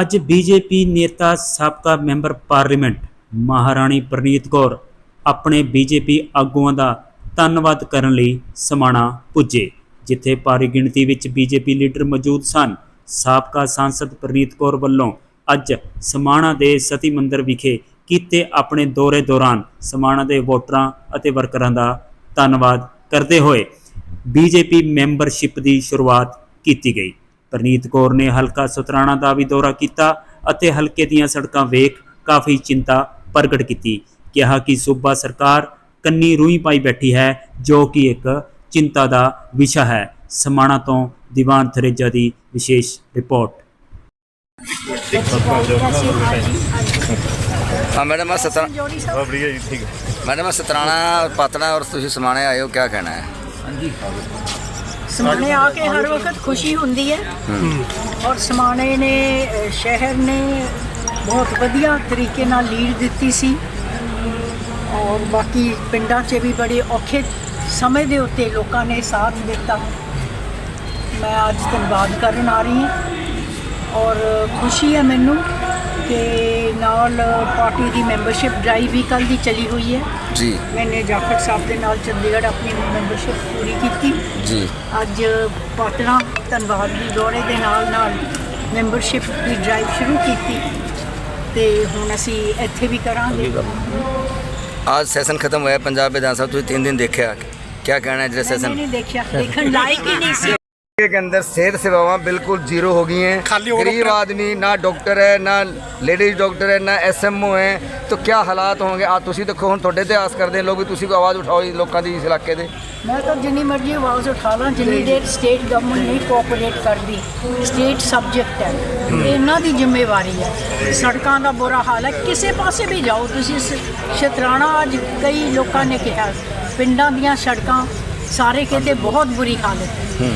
ਅੱਜ ਬੀਜੇਪੀ ਨੇਤਾ ਸਾਬਕਾ ਮੈਂਬਰ ਪਾਰਲੀਮੈਂਟ ਮਹਾਰਾਣੀ ਪ੍ਰਨੀਤ ਕੌਰ ਆਪਣੇ ਬੀਜੇਪੀ ਆਗੂਆਂ ਦਾ ਧੰਨਵਾਦ ਕਰਨ ਲਈ ਸਮਾਣਾ ਪੁੱਜੇ, ਜਿੱਥੇ ਭਾਰੀ ਗਿਣਤੀ ਵਿੱਚ ਬੀਜੇਪੀ ਲੀਡਰ ਮੌਜੂਦ ਸਨ। ਸਾਬਕਾ ਸਾਂਸਦ ਪ੍ਰਨੀਤ ਕੌਰ ਵੱਲੋਂ ਅੱਜ ਸਮਾਣਾ ਦੇ ਸਤੀ ਮੰਦਰ ਵਿਖੇ ਕੀਤੇ ਆਪਣੇ ਦੌਰੇ ਦੌਰਾਨ ਸਮਾਣਾ ਦੇ ਵੋਟਰਾਂ ਅਤੇ ਵਰਕਰਾਂ ਦਾ ਧੰਨਵਾਦ ਕਰਦੇ ਹੋਏ ਬੀਜੇਪੀ ਮੈਂਬਰਸ਼ਿਪ ਦੀ ਸ਼ੁਰੂਆਤ ਕੀਤੀ ਗਈ। ਪ੍ਰਨੀਤ ਕੌਰ ਨੇ ਹਲਕਾ ਸਤਰਾਣਾ ਦਾ ਵੀ ਦੌਰਾ ਕੀਤਾ ਅਤੇ ਹਲਕੇ ਦੀਆਂ ਸੜਕਾਂ ਵੇਖ ਕਾਫੀ ਚਿੰਤਾ ਪ੍ਰਗਟ ਕੀਤੀ। ਕਿਹਾ ਕਿ ਸੂਬਾ ਸਰਕਾਰ ਕੰਨੀ ਰੂਈ ਪਾਈ ਬੈਠੀ ਹੈ ਜੋ ਕਿ ਇੱਕ ਚਿੰਤਾ ਦਾ ਵਿਸ਼ਾ ਹੈ। ਸਮਾਣਾ ਤੋਂ ਦੀਵਾਨ ਥਰੇਜਾ ਦੀ ਵਿਸ਼ੇਸ਼ ਰਿਪੋਰਟ। ਹਾਂ ਮੈਡਮ ਆ ਸਤਰਾ ਵਧੀਆ ਠੀਕ ਮੈਡਮ ਆ ਸਤਰਾਣਾ ਪਾਤਣਾ ਔਰ ਤੁਸੀਂ ਸਮਾਣੇ ਆਏ ਹੋ ਕੀ ਕਹਿਣਾ ਹੈ? ਹਾਂਜੀ। ਸਮਾਣੇ ਆ ਕੇ ਹਰ ਵਕਤ ਖੁਸ਼ੀ ਹੁੰਦੀ ਹੈ। ਔਰ ਸਮਾਣੇ ਨੇ ਅ, ਸ਼ਹਿਰ ਨੇ ਬਹੁਤ ਵਧੀਆ ਤਰੀਕੇ ਨਾਲ ਲੀਡ ਦਿੱਤੀ ਸੀ। ਔਰ ਬਾਕੀ ਪਿੰਡਾਂ 'ਚ ਵੀ ਬੜੇ ਔਖੇ ਸਮੇਂ ਦੇ ਉੱਤੇ ਲੋਕਾਂ ਨੇ ਸਾਥ ਦਿੱਤਾ। ਮੈਂ ਅੱਜ ਧੰਨਵਾਦ ਕਰਨ ਆ ਰਹੀ ਹਾਂ। ਔਰ ਖੁਸ਼ੀ ਹੈ ਮੈਨੂੰ ਤੇ ਨਾਲ ਪਾਰਟੀ ਦੀ ਮੈਂਬਰਸ਼ਿਪ ਡਰਾਈਵ ਵੀ ਕੱਲ ਦੀ ਚਲੀ ਹੋਈ ਹੈ। ਜੀ। ਮੈਨੇ ਜਾਖੜ ਸਾਹਿਬ ਦੇ ਨਾਲ ਚੰਡੀਗੜ੍ਹ ਆਪਣੀ ਮੈਂਬਰਸ਼ਿਪ ਪੂਰੀ ਕੀਤੀ। ਜੀ। ਅੱਜ ਪਾਟਨਾ ਧੰਨਵਾਦ ਦੀ ਦੌਰੇ ਦੇ ਨਾਲ ਨਾਲ ਮੈਂਬਰਸ਼ਿਪ ਦੀ ਡਰਾਈਵ ਸ਼ੁਰੂ ਕੀਤੀ। ਤੇ ਹੁਣ ਅਸੀਂ ਇੱਥੇ ਵੀ ਕਰਾਂਗੇ। आज सेशन खत्म हुआ है पंजाब विधानसभा ਤੁਸੀਂ 3 ਦਿਨ ਦੇਖਿਆ। ਕੀ ਕਹਿਣਾ ਹੈ ਜਿਹੜਾ ਸੈਸ਼ਨ? ਨਹੀਂ ਦੇਖਿਆ। ਦੇਖਣ ਲਾਇਕ ਹੀ ਨਹੀਂ ਸੀ। के अंदर सेहत सेवाएं बिल्कुल जीरो हो गई हैं गरीब आदमी ना डॉक्टर है ना लेडीज डॉक्टर है ना एसएमओ है तो क्या ਹਾਲਾਤ ਹੋਣਗੇ ਆ ਤੁਸੀਂ ਦੇਖੋ ਹੁਣ ਤੁਹਾਡੇ ਤੇ ਆਸ ਕਰਦੇ ਹਾਂ ਲੋਕ ਵੀ ਤੁਸੀਂ ਕੋਈ ਆਵਾਜ਼ ਉਠਾਓ ਜੀ ਲੋਕਾਂ ਦੀ ਇਸ ਇਲਾਕੇ ਦੇ ਮੈਂ ਤਾਂ ਜਿੰਨੀ ਮਰਜ਼ੀ ਆਵਾਜ਼ ਉਠਾ ਲਾਂ ਜਿੰਨੀ ਦੇਰ ਸਟੇਟ ਗਵਰਨਮੈਂਟ ਨਹੀਂ ਕੋਆਪਰੇਟ ਕਰਦੀ ਸਟੇਟ ਸਬਜੈਕਟ ਹੈ ਇਹਨਾਂ ਦੀ ਜ਼ਿੰਮੇਵਾਰੀ ਹੈ ਸੜਕਾਂ ਦਾ ਬੁਰਾ ਹਾਲ ਹੈ ਕਿਸੇ ਪਾਸੇ ਵੀ ਜਾਓ ਤੁਸੀਂ ਸ- ਸ਼ਤਰਾਣਾ ਅੱਜ ਕਈ ਲੋਕਾਂ ਨੇ ਕਿਹਾ ਪਿੰਡਾਂ ਦੀਆਂ ਸੜਕਾਂ ਸਾਰੇ ਕਿਤੇ ਬਹੁਤ ਬੁਰੀ ਹਾਲਤ ਹੈ